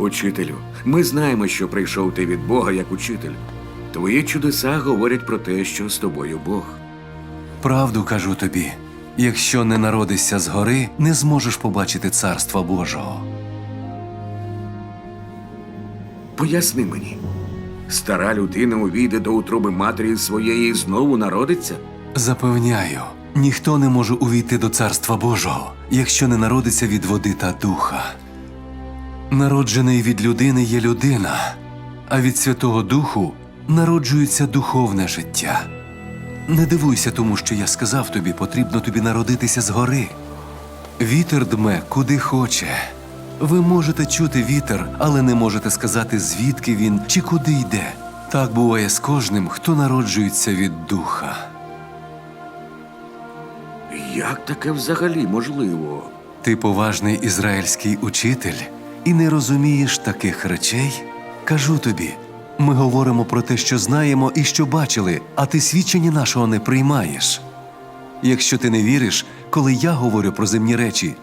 Учителю, ми знаємо, що прийшов ти від Бога як учитель. Твої чудеса говорять про те, що з тобою Бог. Правду кажу тобі: якщо не народишся згори, не зможеш побачити царства Божого. Поясни мені, стара людина увійде до утроби матері своєї і знову народиться? Запевняю, ніхто не може увійти до царства Божого, якщо не народиться від води та духа. Народжений від людини є людина, а від Святого Духу народжується духовне життя. Не дивуйся тому, що я сказав тобі, потрібно тобі народитися згори. Вітер дме куди хоче. Ви можете чути вітер, але не можете сказати, звідки він чи куди йде. Так буває з кожним, хто народжується від духа. Як таке взагалі можливо? Ти поважний ізраїльський учитель і не розумієш таких речей? Кажу тобі, ми говоримо про те, що знаємо і що бачили, а ти свідчення нашого не приймаєш. Якщо ти не віриш, коли я говорю про земні речі,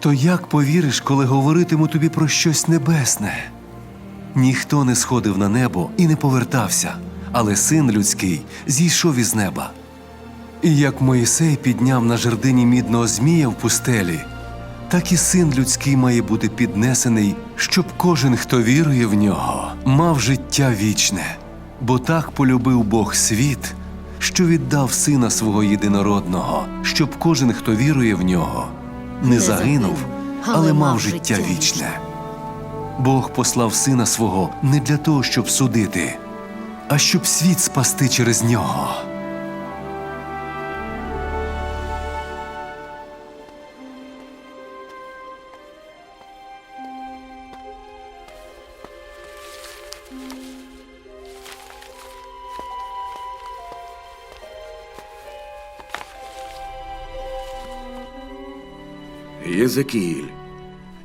то як повіриш, коли говоритиму тобі про щось небесне? Ніхто не сходив на небо і не повертався, але син людський зійшов із неба. І як Моїсей підняв на жердині мідного змія в пустелі, так і син людський має бути піднесений, щоб кожен, хто вірує в нього, мав життя вічне. Бо так полюбив Бог світ, що віддав сина свого єдинородного, щоб кожен, хто вірує в нього, не загинув, але мав життя вічне. Бог послав сина свого не для того, щоб судити, а щоб світ спасти через нього. Єзекіїль,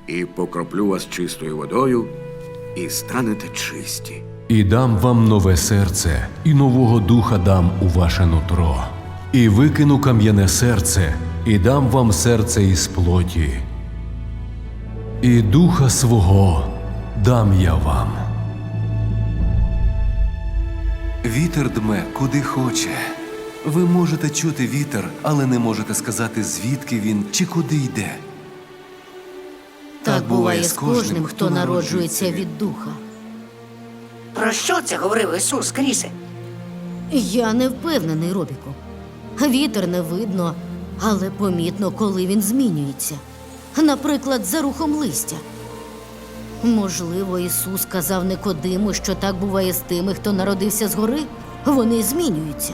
і покроплю вас чистою водою, і станете чисті. І дам вам нове серце, і нового духа дам у ваше нутро. І викину кам'яне серце, і дам вам серце із плоті. І духа свого дам я вам. Вітер дме куди хоче. Ви можете чути вітер, але не можете сказати, звідки він чи куди йде. Так буває з кожним, хто народжується від духа. Про що це говорив Ісус Крісе? Я не впевнений, Робіку. Вітер не видно, але помітно, коли він змінюється. Наприклад, за рухом листя. Можливо, Ісус казав Никодиму, що так буває з тими, хто народився згори. Вони змінюються.